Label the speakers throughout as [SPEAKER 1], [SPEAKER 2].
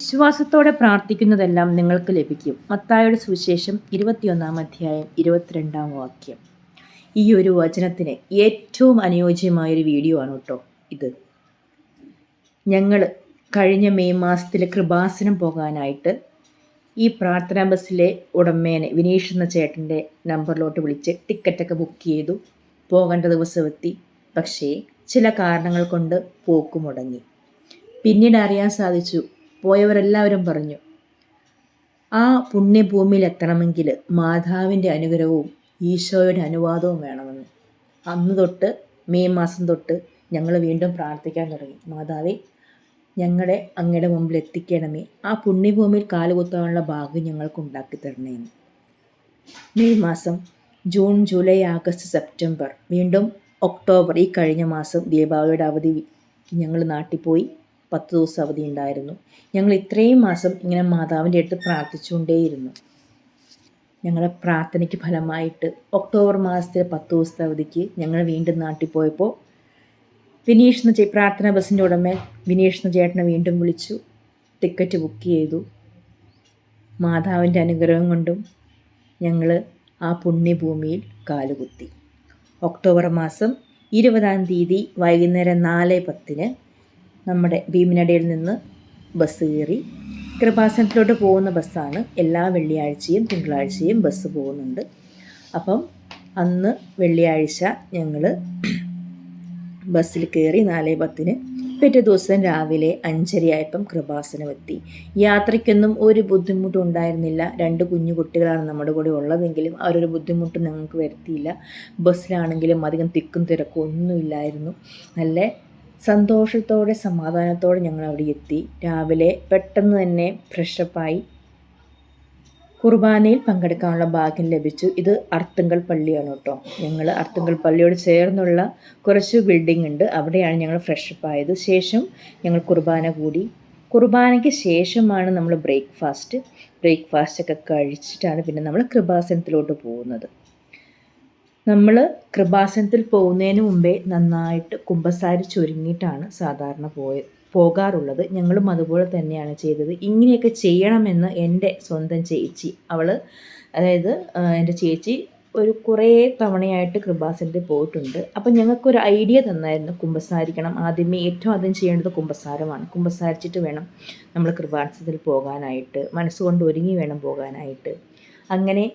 [SPEAKER 1] വിശ്വാസത്തോടെ പ്രാർത്ഥിക്കുന്നതെല്ലാം നിങ്ങൾക്ക് ലഭിക്കും. മത്തായുടെ സുവിശേഷം ഇരുപത്തിയൊന്നാം അധ്യായം ഇരുപത്തിരണ്ടാം വാക്യം. ഈ ഒരു വചനത്തിന് ഏറ്റവും അനുയോജ്യമായൊരു വീഡിയോ ആണ് കേട്ടോ ഇത്. ഞങ്ങൾ കഴിഞ്ഞ മെയ് മാസത്തിൽ കൃപാസനം പോകാനായിട്ട് ഈ പ്രാർത്ഥനാ ബസ്സിലെ ഉടമേനെ വിനീഷ് എന്ന ചേട്ടന്റെ നമ്പറിലോട്ട് വിളിച്ച് ടിക്കറ്റൊക്കെ ബുക്ക് ചെയ്തു. പോകേണ്ട ദിവസം എത്തി പക്ഷേ ചില കാരണങ്ങൾ കൊണ്ട് പോക്ക് മുടങ്ങി. പിന്നീട് അറിയാൻ സാധിച്ചു പോയവരെല്ലാവരും പറഞ്ഞു ആ പുണ്യഭൂമിയിൽ എത്തണമെങ്കിൽ മാതാവിന്റെ അനുഗ്രഹവും ഈശോയുടെ അനുവാദവും വേണമെന്ന്. അന്ന് തൊട്ട് മെയ് മാസം തൊട്ട് ഞങ്ങൾ വീണ്ടും പ്രാർത്ഥിക്കാൻ തുടങ്ങി. മാതാവേ ഞങ്ങളെ അങ്ങയുടെ മുമ്പിൽ എത്തിക്കണമേ. ആ പുണ്യഭൂമിയിൽ കാലുകുത്താനുള്ള ഭാഗ്യം ഞങ്ങൾക്ക് ഉണ്ടാക്കി തരണേന്ന് മെയ് മാസം ജൂൺ ജൂലൈ ആഗസ്റ്റ് സെപ്റ്റംബർ വീണ്ടും ഒക്ടോബർ ഈ കഴിഞ്ഞ മാസം ദീപാവലിയുടെ അവധി ഞങ്ങൾ നാട്ടിൽ പോയി. പത്ത് ദിവസം അവധി ഉണ്ടായിരുന്നു. ഞങ്ങൾ ഇത്രയും മാസം ഇങ്ങനെ മാതാവിന്റെ അടുത്ത് പ്രാർത്ഥിച്ചുകൊണ്ടേയിരുന്നു. ഞങ്ങളുടെ പ്രാർത്ഥനയ്ക്ക് ഫലമായിട്ട് ഒക്ടോബർ മാസത്തിലെ പത്ത് ദിവസത്തെ അവധിക്ക് ഞങ്ങൾ വീണ്ടും നാട്ടിൽ പോയപ്പോൾ വിനീഷ് എന്ന പ്രാർത്ഥന ബസ്സിന്റെ ഉടമ വിനീഷ് എന്ന ചേട്ടനെ വീണ്ടും വിളിച്ചു. ടിക്കറ്റ് ബുക്ക് ചെയ്തു. മാതാവിന്റെ അനുഗ്രഹം കൊണ്ടും ഞങ്ങൾ ആ പുണ്യഭൂമിയിൽ കാലുകുത്തി. ഒക്ടോബർ മാസം ഇരുപതാം തീയതി വൈകുന്നേരം നാല് പത്തിന് നമ്മുടെ ഭീമിനടയിൽ നിന്ന് ബസ് കയറി കൃപാസനത്തിലോട്ട് പോകുന്ന ബസ്സാണ്. എല്ലാ വെള്ളിയാഴ്ചയും തിങ്കളാഴ്ചയും ബസ് പോകുന്നുണ്ട്. അപ്പം അന്ന് വെള്ളിയാഴ്ച ഞങ്ങൾ ബസ്സിൽ കയറി നാല് പത്തിന് പിറ്റേ ദിവസം രാവിലെ അഞ്ചരയായപ്പം കൃപാസനം എത്തി യാത്രയ്ക്കൊന്നും ഒരു ബുദ്ധിമുട്ടും ഉണ്ടായിരുന്നില്ല. രണ്ട് കുഞ്ഞു കുട്ടികളാണ് നമ്മുടെ കൂടെ ഉള്ളതെങ്കിലും അവരൊരു ബുദ്ധിമുട്ടും ഞങ്ങൾക്ക് വരുത്തിയില്ല. ബസ്സിലാണെങ്കിലും അധികം തിക്കും തിരക്കും ഒന്നുമില്ലായിരുന്നു. നല്ല സന്തോഷത്തോടെ സമാധാനത്തോടെ ഞങ്ങൾ അവിടെ എത്തി. രാവിലെ പെട്ടെന്ന് തന്നെ ഫ്രഷപ്പായി കുർബാനയിൽ പങ്കെടുക്കാനുള്ള ഭാഗ്യം ലഭിച്ചു. ഇത് അർത്തുങ്കൽ പള്ളിയാണ് കേട്ടോ. ഞങ്ങൾ അർത്തുങ്കൽ പള്ളിയോട് ചേർന്നുള്ള കുറച്ച് ബിൽഡിംഗ് ഉണ്ട്. അവിടെയാണ് ഞങ്ങൾ ഫ്രഷപ്പ് ആയത് ശേഷം ഞങ്ങൾ കുർബാന കൂടി. കുർബാനയ്ക്ക് ശേഷമാണ് നമ്മൾ ബ്രേക്ക്ഫാസ്റ്റ് ബ്രേക്ക്ഫാസ്റ്റ് ഒക്കെ കഴിച്ചിട്ടാണ് പിന്നെ നമ്മൾ കൃപാസനത്തിലോട്ട് പോകുന്നത്. നമ്മൾ കൃപാസനത്തിൽ പോകുന്നതിന് മുമ്പേ നന്നായിട്ട് കുമ്പസാരി ചൊരുങ്ങിയിട്ടാണ് സാധാരണ പോയത് പോകാറുള്ളത്. ഞങ്ങളും അതുപോലെ തന്നെയാണ് ചെയ്തത്. ഇങ്ങനെയൊക്കെ ചെയ്യണമെന്ന് എന്റെ സ്വന്തം ചേച്ചി അവൾ അതായത് എന്റെ ചേച്ചി ഒരു കുറേ തവണയായിട്ട് കൃപാസനത്തിൽ പോയിട്ടുണ്ട്. അപ്പം ഞങ്ങൾക്കൊരു ഐഡിയ തന്നായിരുന്നു കുമ്പസാരിക്കണം. ആദ്യമേ ഏറ്റവും ആദ്യം ചെയ്യേണ്ടത് കുമ്പസാരമാണ്. കുമ്പസാരിച്ചിട്ട് വേണം നമ്മൾ കൃപാസനത്തിൽ പോകാനായിട്ട് മനസ്സുകൊണ്ട് ഒരുങ്ങി വേണം പോകാനായിട്ട്. അങ്ങനെ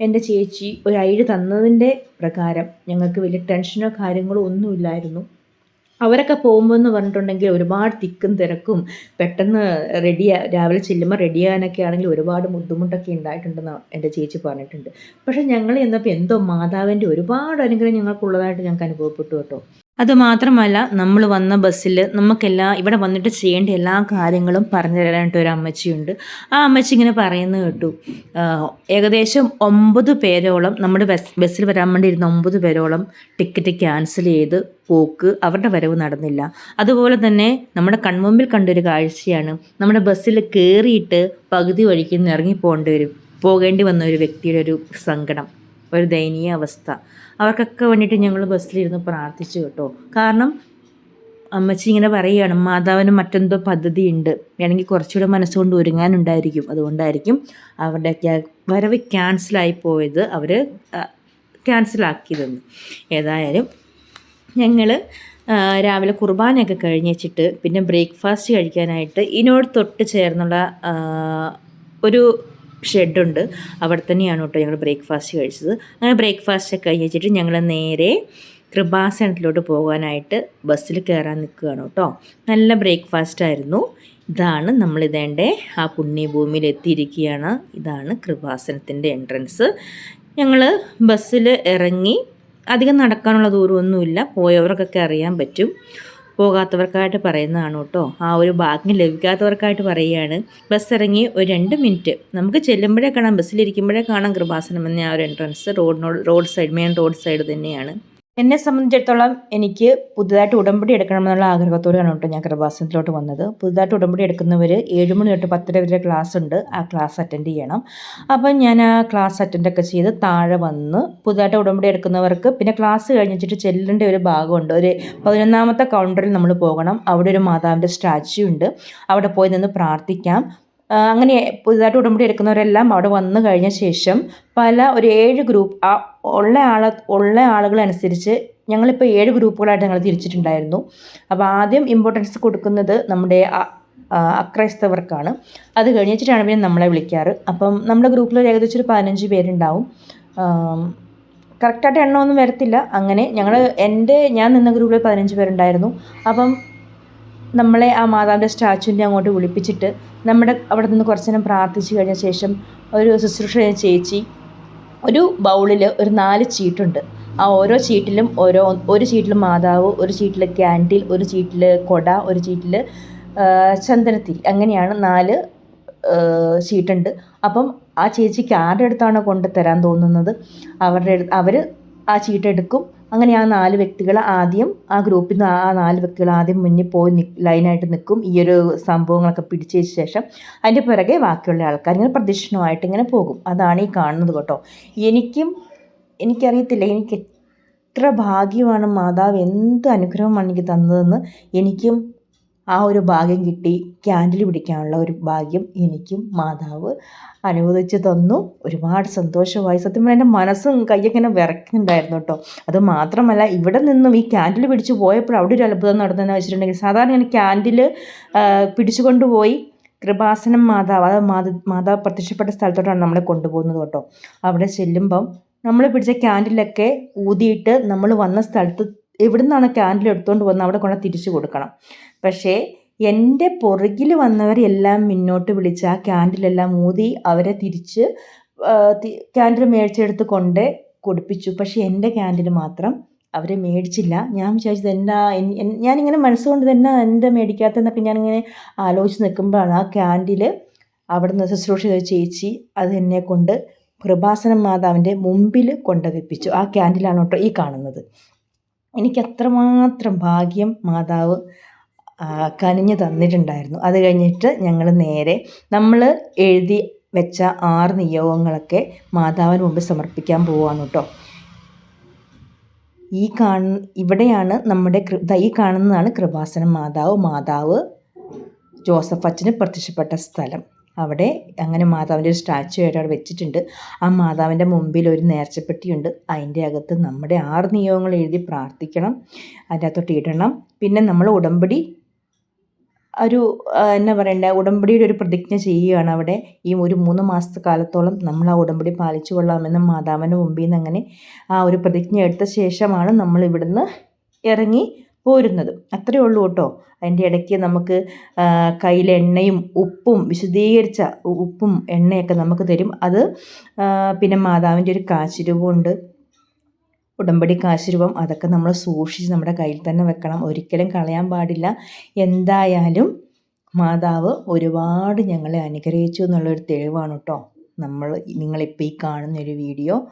[SPEAKER 1] എന്റെ ചേച്ചി ഒരു ഐഡ് തന്നതിന്റെ പ്രകാരം ഞങ്ങൾക്ക് വലിയ ടെൻഷനോ കാര്യങ്ങളോ ഒന്നുമില്ലായിരുന്നു അവരൊക്കെ പോകുമ്പോൾ എന്ന് പറഞ്ഞിട്ടുണ്ടെങ്കിൽ ഒരുപാട് തിക്കും തിരക്കും പെട്ടെന്ന് റെഡി രാവിലെ ചെല്ലുമ്പോൾ റെഡിയാകാനൊക്കെ ആണെങ്കിൽ ഒരുപാട് ബുദ്ധിമുട്ടൊക്കെ ഉണ്ടായിട്ടുണ്ടെന്ന് എന്റെ ചേച്ചി പറഞ്ഞിട്ടുണ്ട്. പക്ഷേ ഞങ്ങൾ എന്നപ്പോൾ എന്തോ മാതാവിന്റെ ഒരുപാട് അനുഗ്രഹം ഞങ്ങൾക്കുള്ളതായിട്ട് ഞങ്ങൾക്ക് അനുഭവപ്പെട്ടു കേട്ടോ. അതുമാത്രമല്ല നമ്മൾ വന്ന ബസ്സിൽ നമുക്കെല്ലാ ഇവിടെ വന്നിട്ട് ചെയ്യേണ്ട എല്ലാ കാര്യങ്ങളും പറഞ്ഞു തരാനായിട്ട് ഒരു അമ്മച്ചിയുണ്ട്. ആ അമ്മച്ചി ഇങ്ങനെ പറയുന്നത് കേട്ടു. ഏകദേശം ഒമ്പത് പേരോളം നമ്മുടെ ബസ് ബസ്സിൽ വരാൻ വേണ്ടി ഇരുന്ന ഒമ്പത് പേരോളം ടിക്കറ്റ് ക്യാൻസൽ ചെയ്ത് പോക്ക് അവരുടെ വരവ് നടന്നില്ല. അതുപോലെ തന്നെ നമ്മുടെ കൺമുമ്പിൽ കണ്ടൊരു കാഴ്ചയാണ്. നമ്മുടെ ബസ്സിൽ കയറിയിട്ട് പകുതി വഴിക്ക് ഇറങ്ങി പോകേണ്ടി വരും പോകേണ്ടി വന്ന ഒരു വ്യക്തിയുടെ ഒരു സങ്കടം. ഒരു ദയനീയ അവസ്ഥ. അവർക്കൊക്കെ വേണ്ടിയിട്ട് ഞങ്ങൾ ബസ്സിലിരുന്ന് പ്രാർത്ഥിച്ചു കേട്ടോ. കാരണം അമ്മച്ചി ഇങ്ങനെ പറയുകയാണ് മാതാവിന് മറ്റെന്തോ പദ്ധതിയുണ്ട്. വേണമെങ്കിൽ കുറച്ചുകൂടെ മനസ്സുകൊണ്ട് ഒരുങ്ങാനുണ്ടായിരിക്കും. അതുകൊണ്ടായിരിക്കും അവരുടെ വരവ് ക്യാൻസലായി പോയത് അവർ ക്യാൻസലാക്കിയതെന്ന് ഏതായാലും ഞങ്ങൾ രാവിലെ കുർബാനയൊക്കെ കഴിഞ്ഞ് വെച്ചിട്ട് പിന്നെ ബ്രേക്ക്ഫാസ്റ്റ് കഴിക്കാനായിട്ട് ഇതിനോട് തൊട്ട് ചേർന്നുള്ള ഒരു ഷെഡുണ്ട്. അവിടെ തന്നെയാണ് കേട്ടോ ഞങ്ങൾ ബ്രേക്ക്ഫാസ്റ്റ് കഴിച്ചത്. അങ്ങനെ ബ്രേക്ക്ഫാസ്റ്റ് ഒക്കെ കഴിച്ചിട്ട് ഞങ്ങൾ നേരെ കൃപാസനത്തിലോട്ട് പോകാനായിട്ട് ബസ്സിൽ കയറാൻ നിൽക്കുകയാണ് കേട്ടോ. നല്ല ബ്രേക്ക്ഫാസ്റ്റ് ആയിരുന്നു. ഇതാണ് നമ്മളിതേണ്ട ആ പുണ്യഭൂമിയിൽ എത്തിയിരിക്കുകയാണ്. ഇതാണ് കൃപാസനത്തിന്റെ എൻട്രൻസ്. ഞങ്ങൾ ബസ്സിൽ ഇറങ്ങി അധികം നടക്കാനുള്ള ദൂരമൊന്നുമില്ല. പോയവർക്കൊക്കെ അറിയാൻ പറ്റും. പോകാത്തവർക്കായിട്ട് പറയുന്നതാണ് കേട്ടോ. ആ ഒരു ഭാഗ്യം ലഭിക്കാത്തവർക്കായിട്ട് പറയുകയാണ്. ബസ് ഇറങ്ങി ഒരു രണ്ട് മിനിറ്റ്. നമുക്ക് ചെല്ലുമ്പോഴേ കാണാം ബസ്സിലിരിക്കുമ്പോഴേ കാണാം കൃപാസനം എന്ന ആ ഒരു entrance റോഡിനോട് road side main road side തന്നെയാണ്. എന്നെ സംബന്ധിച്ചിടത്തോളം എനിക്ക് പുതുതായിട്ട് ഉടമ്പടി എടുക്കണമെന്നുള്ള ആഗ്രഹത്തോടെയാണ് കേട്ടോ ഞാൻ കൃപാസനത്തിലോട്ട് വന്നത്. പുതുതായിട്ട് ഉടമ്പടി എടുക്കുന്നവർ ഏഴ് മണി തൊട്ട് പത്തര വരെ ക്ലാസ് ഉണ്ട്. ആ ക്ലാസ് അറ്റൻഡ് ചെയ്യണം. അപ്പം ഞാൻ ആ ക്ലാസ് അറ്റൻഡ് ഒക്കെ ചെയ്ത് താഴെ വന്ന് പുതുതായിട്ട് ഉടമ്പടി എടുക്കുന്നവർക്ക് പിന്നെ ക്ലാസ് കഴിഞ്ഞിട്ട് ചെല്ലേണ്ട ഒരു ഭാഗമുണ്ട്. ഒരു പതിനൊന്നാമത്തെ കൗണ്ടറിൽ നമ്മൾ പോകണം. അവിടെ ഒരു മാതാവിന്റെ സ്റ്റാച്യു ഉണ്ട്. അവിടെ പോയി നിന്ന് പ്രാർത്ഥിക്കാം. അങ്ങനെ പുതുതായിട്ട് ഉടമ്പടി എടുക്കുന്നവരെല്ലാം അവിടെ വന്നു കഴിഞ്ഞ ശേഷം പല ഒരു ഏഴ് ഗ്രൂപ്പ് ആ ഉള്ള ആളെ ഉള്ള ആളുകളനുസരിച്ച് ഞങ്ങളിപ്പോൾ ഏഴ് ഗ്രൂപ്പുകളായിട്ട് ഞങ്ങൾ തിരിച്ചിട്ടുണ്ടായിരുന്നു. അപ്പോൾ ആദ്യം ഇമ്പോർട്ടൻസ് കൊടുക്കുന്നത് നമ്മുടെ അക്രൈസ്തവർക്കാണ്. അത് കഴിഞ്ഞിട്ടാണ് പിന്നെ നമ്മളെ വിളിക്കാറ്. അപ്പം നമ്മുടെ ഗ്രൂപ്പിൽ ഒരു ഏകദേശം ഒരു പതിനഞ്ച് പേരുണ്ടാവും. കറക്റ്റായിട്ട് എണ്ണമൊന്നും വരത്തില്ല. അങ്ങനെ ഞങ്ങൾ എന്റെ ഞാൻ നിന്ന ഗ്രൂപ്പിൽ പതിനഞ്ച് പേരുണ്ടായിരുന്നു. അപ്പം നമ്മളെ ആ മാതാവിന്റെ സ്റ്റാച്ചുവിന്റെ അങ്ങോട്ട് വിളിപ്പിച്ചിട്ട് നമ്മുടെ അവിടെ നിന്ന് കുറച്ച് നേരം പ്രാർത്ഥിച്ചു കഴിഞ്ഞ ശേഷം ഒരു ശുശ്രൂഷ ചേച്ചി ഒരു ബൗളിൽ ഒരു നാല് ചീട്ടുണ്ട്. ആ ഓരോ ചീട്ടിലും ഓരോ ഒരു ചീട്ടിൽ മാതാവ് ഒരു ചീട്ടിൽ ക്യാൻഡിൽ ഒരു ചീട്ടിൽ കൊട ഒരു ചീട്ടിൽ ചന്ദനത്തിരി അങ്ങനെയാണ് നാല് ചീട്ടുണ്ട്. അപ്പം ആ ചേച്ചിക്ക് ആരുടെ അടുത്താണ് കൊണ്ടുതരാൻ തോന്നുന്നത്? അവരുടെ അവർ ആ ചീട്ട് എടുക്കും. അങ്ങനെ ആ നാല് വ്യക്തികൾ ആദ്യം ആ ഗ്രൂപ്പിൽ നിന്ന് ആ നാല് വ്യക്തികൾ ആദ്യം മുന്നിൽ പോയി ലൈനായിട്ട് നിൽക്കും ഈ ഒരു സംഭവങ്ങളൊക്കെ പിടിച്ചതിന് ശേഷം അതിന്റെ പിറകെ ബാക്കിയുള്ള ആൾക്കാർ ഇങ്ങനെ പ്രദക്ഷിണമായിട്ട് ഇങ്ങനെ പോകും. അതാണ് ഈ കാണുന്നത് കേട്ടോ. എനിക്കും എനിക്കറിയത്തില്ല എനിക്ക് എത്ര ഭാഗ്യമാണ് മാതാവ് എന്ത് അനുഗ്രഹമാണ് എനിക്ക് തന്നതെന്ന് എനിക്കും ആ ഒരു ഭാഗ്യം കിട്ടി. ക്യാൻഡിൽ പിടിക്കാനുള്ള ഒരു ഭാഗ്യം എനിക്കും മാതാവ് അനുവദിച്ചു തന്നു. ഒരുപാട് സന്തോഷമായി. സത്യം പറഞ്ഞാൽ എന്റെ മനസ്സും കൈയൊക്കെ വിറക്കുന്നുണ്ടായിരുന്നു കേട്ടോ. അത് മാത്രമല്ല ഇവിടെ നിന്നും ഈ ക്യാൻഡിൽ പിടിച്ച് പോയപ്പോൾ അവിടെ ഒരു അത്ഭുതം നടന്നതെന്ന് വെച്ചിട്ടുണ്ടെങ്കിൽ സാധാരണ ഞാൻ ക്യാൻഡിൽ പിടിച്ചു കൊണ്ടുപോയി കൃപാസനം മാതാവ് അത് മാത മാതാവ് പ്രത്യക്ഷപ്പെട്ട സ്ഥലത്തോട്ടാണ് നമ്മളെ കൊണ്ടുപോകുന്നത് കേട്ടോ. അവിടെ ചെല്ലുമ്പം നമ്മൾ പിടിച്ച ക്യാൻഡിലൊക്കെ ഊതിയിട്ട് നമ്മൾ വന്ന സ്ഥലത്ത് എവിടെ നിന്നാണ് ക്യാൻഡിൽ എടുത്തുകൊണ്ട് വന്ന് അവിടെ കൊണ്ട് തിരിച്ചു കൊടുക്കണം. പക്ഷേ എന്റെ പുറകിൽ വന്നവരെല്ലാം മുന്നോട്ട് വിളിച്ച് ആ ക്യാൻഡിലെല്ലാം ഊതി അവരെ തിരിച്ച് ക്യാൻഡിൽ മേടിച്ചെടുത്ത് കൊണ്ട് കൊടുപ്പിച്ചു. പക്ഷേ എന്റെ ക്യാൻഡിൽ മാത്രം അവരെ മേടിച്ചില്ല. ഞാൻ വിചാരിച്ചത് എന്നാ ഞാനിങ്ങനെ മനസ്സുകൊണ്ട് തന്നെ എന്റെ മേടിക്കാത്തതെന്നൊക്കെ ഞാനിങ്ങനെ ആലോചിച്ച് നിൽക്കുമ്പോഴാണ് ആ ക്യാൻഡിൽ അവിടുന്ന് ശുശ്രൂഷ ചേച്ചി അത് എന്നെ കൊണ്ട് കൃപാസനം മാതാവിന്റെ മുമ്പിൽ കൊണ്ടുവെപ്പിച്ചു ആ ക്യാൻഡിലാണ് കേട്ടോ ഈ കാണുന്നത്. എനിക്ക് അത്രമാത്രം ഭാഗ്യം മാതാവ് കനിഞ്ഞു തന്നിട്ടുണ്ടായിരുന്നു. അത് കഴിഞ്ഞിട്ട് ഞങ്ങൾ നേരെ നമ്മൾ എഴുതി വെച്ച ആറ് നിയോഗങ്ങളൊക്കെ മാതാവിന് മുമ്പ് സമർപ്പിക്കാൻ പോവാണ് കേട്ടോ. ഈ കാണ ഇവിടെയാണ് നമ്മുടെ ഈ കാണുന്നതാണ് കൃപാസനം മാതാവ്. മാതാവ് ജോസഫ് അച്ഛന് പ്രത്യക്ഷപ്പെട്ട സ്ഥലം. അവിടെ അങ്ങനെ മാതാവിന്റെ ഒരു സ്റ്റാച്ചു ആയിട്ട് അവിടെ വെച്ചിട്ടുണ്ട്. ആ മാതാവിന്റെ മുമ്പിൽ ഒരു നേർച്ചപ്പെട്ടിയുണ്ട്. അതിന്റെ അകത്ത് നമ്മുടെ ആറ് നിയോഗങ്ങൾ എഴുതി പ്രാർത്ഥിക്കണം. അതിന്റെ അകത്തോട്ട് ഇടണം. പിന്നെ നമ്മൾ ഉടമ്പടി ഒരു എന്നാ പറയണ്ടേ ഉടമ്പടിയുടെ ഒരു പ്രതിജ്ഞ ചെയ്യുകയാണ് അവിടെ. ഈ ഒരു മൂന്ന് മാസത്തെ കാലത്തോളം നമ്മൾ ആ ഉടമ്പടി പാലിച്ചു കൊള്ളാമെന്ന് മാതാവിന്റെ മുമ്പിൽ നിന്ന് അങ്ങനെ ആ ഒരു പ്രതിജ്ഞ എടുത്ത ശേഷമാണ് നമ്മൾ ഇവിടുന്ന് ഇറങ്ങി പോരുന്നത്. അത്രയേ ഉള്ളൂ കേട്ടോ. അതിന്റെ ഇടയ്ക്ക് നമുക്ക് കയ്യിൽ എണ്ണയും ഉപ്പും വിശദീകരിച്ച ഉപ്പും എണ്ണയൊക്കെ നമുക്ക് തരും. അത് പിന്നെ മാതാവിന്റെ ഒരു കാശുരൂപമുണ്ട്. ഉടമ്പടി കാശുരൂപം അതൊക്കെ നമ്മൾ സൂക്ഷിച്ച് നമ്മുടെ കയ്യിൽ തന്നെ വെക്കണം. ഒരിക്കലും കളയാൻ പാടില്ല. എന്തായാലും മാതാവ് ഒരുപാട് ഞങ്ങളെ അനുഗ്രഹിച്ചു എന്നുള്ളൊരു തെളിവാണ് കേട്ടോ നമ്മൾ നിങ്ങളിപ്പോൾ ഈ കാണുന്ന ഒരു വീഡിയോ.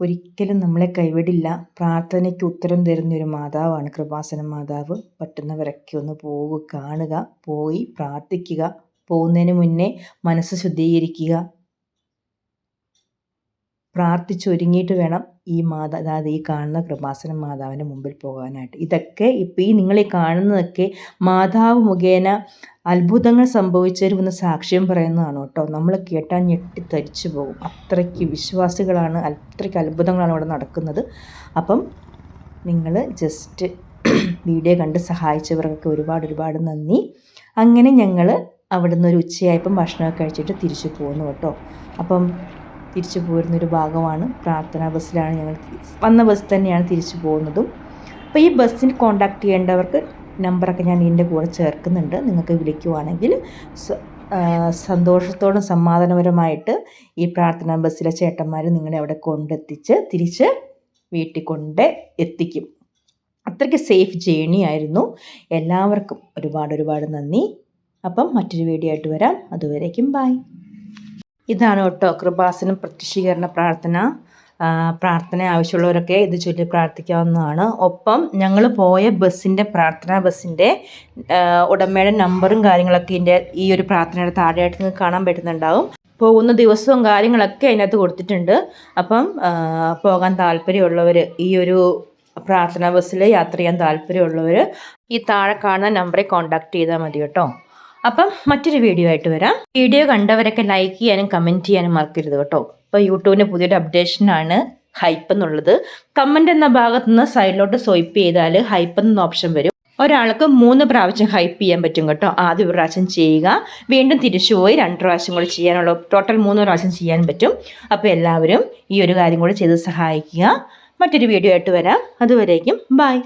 [SPEAKER 1] ഒരിക്കലും നമ്മളെ കൈവിടില്ല. പ്രാർത്ഥനയ്ക്ക് ഉത്തരം തരുന്നൊരു മാതാവാണ് കൃപാസന മാതാവ്. പറ്റുന്നവരൊക്കെ ഒന്ന് പോവുക കാണുക പോയി പ്രാർത്ഥിക്കുക. പോകുന്നതിന് മുന്നേ മനസ്സ് ശുദ്ധീകരിക്കുക. പ്രാർത്ഥിച്ചൊരുങ്ങിയിട്ട് വേണം ഈ മാതാ അതായത് ഈ കാണുന്ന കൃപാസന മാതാവിന്റെ മുമ്പിൽ പോകാനായിട്ട്. ഇതൊക്കെ ഇപ്പോൾ ഈ നിങ്ങൾ ഈ കാണുന്നതൊക്കെ മാതാവ് മുഖേന അത്ഭുതങ്ങൾ സംഭവിച്ചവരുമെന്ന് സാക്ഷ്യം പറയുന്നതാണ് കേട്ടോ. നമ്മൾ കേട്ടാൽ ഞെട്ടിത്തരിച്ചു പോകും. അത്രയ്ക്ക് വിശ്വാസികളാണ് അത്രയ്ക്ക് അത്ഭുതങ്ങളാണ് ഇവിടെ നടക്കുന്നത്. അപ്പം നിങ്ങൾ ജസ്റ്റ് വീഡിയോ കണ്ട് സഹായിച്ചവർക്കൊക്കെ ഒരുപാട് ഒരുപാട് നന്ദി. അങ്ങനെ ഞങ്ങൾ അവിടുന്ന് ഒരു ഉച്ചയായപ്പം ഭക്ഷണമൊക്കെ കഴിച്ചിട്ട് തിരിച്ചു പോകുന്നു കേട്ടോ. അപ്പം തിരിച്ചു പോരുന്നൊരു ഭാഗമാണ്. പ്രാർത്ഥനാ ബസ്സിലാണ് ഞങ്ങൾ വന്ന ബസ് തന്നെയാണ് തിരിച്ചു പോകുന്നതും. അപ്പോൾ ഈ ബസ്സിന് കോണ്ടാക്ട് ചെയ്യേണ്ടവർക്ക് നമ്പറൊക്കെ ഞാൻ ഇതിന്റെ കൂടെ ചേർക്കുന്നുണ്ട്. നിങ്ങൾക്ക് വിളിക്കുവാണെങ്കിൽ സന്തോഷത്തോടും സമാധാനപരമായിട്ട് ഈ പ്രാർത്ഥനാ ബസ്സിലെ ചേട്ടന്മാർ നിങ്ങളെ അവിടെ കൊണ്ടെത്തിച്ച് തിരിച്ച് വീട്ടിൽ കൊണ്ട് എത്തിക്കും. അത്രയ്ക്ക് സേഫ് ജേണി ആയിരുന്നു. എല്ലാവർക്കും ഒരുപാട് ഒരുപാട് നന്ദി. അപ്പം മറ്റൊരു വീഡിയോ ആയിട്ട് വരാം. അതുവരേക്കും ബായ് ഇതാണ് കേട്ടോ കൃപാസനം പ്രത്യക്ഷീകരണ പ്രാർത്ഥന. പ്രാർത്ഥന ആവശ്യമുള്ളവരൊക്കെ ഇത് ചൊല്ലി പ്രാർത്ഥിക്കാവുന്നതാണ്. ഒപ്പം ഞങ്ങൾ പോയ ബസ്സിന്റെ പ്രാർത്ഥനാ ബസ്സിന്റെ ഉടമയുടെ നമ്പറും കാര്യങ്ങളൊക്കെ ഇതിന്റെ ഈ ഒരു പ്രാർത്ഥനയുടെ താഴെയായിട്ട് നിങ്ങൾക്ക് കാണാൻ പറ്റുന്നുണ്ടാവും. പോകുന്ന ദിവസവും കാര്യങ്ങളൊക്കെ അതിനകത്ത് കൊടുത്തിട്ടുണ്ട്. അപ്പം പോകാൻ താല്പര്യമുള്ളവർ ഈ ഒരു പ്രാർത്ഥനാ ബസ്സിൽ യാത്ര ചെയ്യാൻ താല്പര്യമുള്ളവർ ഈ താഴെ കാണുന്ന നമ്പറിൽ കോൺടാക്ട് ചെയ്താൽ മതി കേട്ടോ. അപ്പം മറ്റൊരു വീഡിയോ ആയിട്ട് വരാം. വീഡിയോ കണ്ടവരൊക്കെ ലൈക്ക് ചെയ്യാനും കമന്റ് ചെയ്യാനും മറക്കരുത് കേട്ടോ. ഇപ്പോൾ യൂട്യൂബിന്റെ പുതിയൊരു അപ്ഡേഷനാണ് ഹൈപ്പ് എന്നുള്ളത്. കമന്റ് എന്ന ഭാഗത്ത് നിന്ന് സൈഡിലോട്ട് സ്വൈപ്പ് ചെയ്താൽ ഹൈപ്പ് എന്ന ഓപ്ഷൻ വരും. ഒരാൾക്ക് മൂന്ന് പ്രാവശ്യം ഹൈപ്പ് ചെയ്യാൻ പറ്റും കേട്ടോ. ആദ്യ ഒരു പ്രാവശ്യം ചെയ്യുക. വീണ്ടും തിരിച്ചുപോയി രണ്ട് പ്രാവശ്യം കൂടി ചെയ്യാനുള്ള ടോട്ടൽ മൂന്ന് പ്രാവശ്യം ചെയ്യാൻ പറ്റും. അപ്പോൾ എല്ലാവരും ഈ ഒരു കാര്യം കൂടി ചെയ്ത് സഹായിക്കുക. മറ്റൊരു വീഡിയോ ആയിട്ട് വരാം. അതുവരേക്കും ബൈ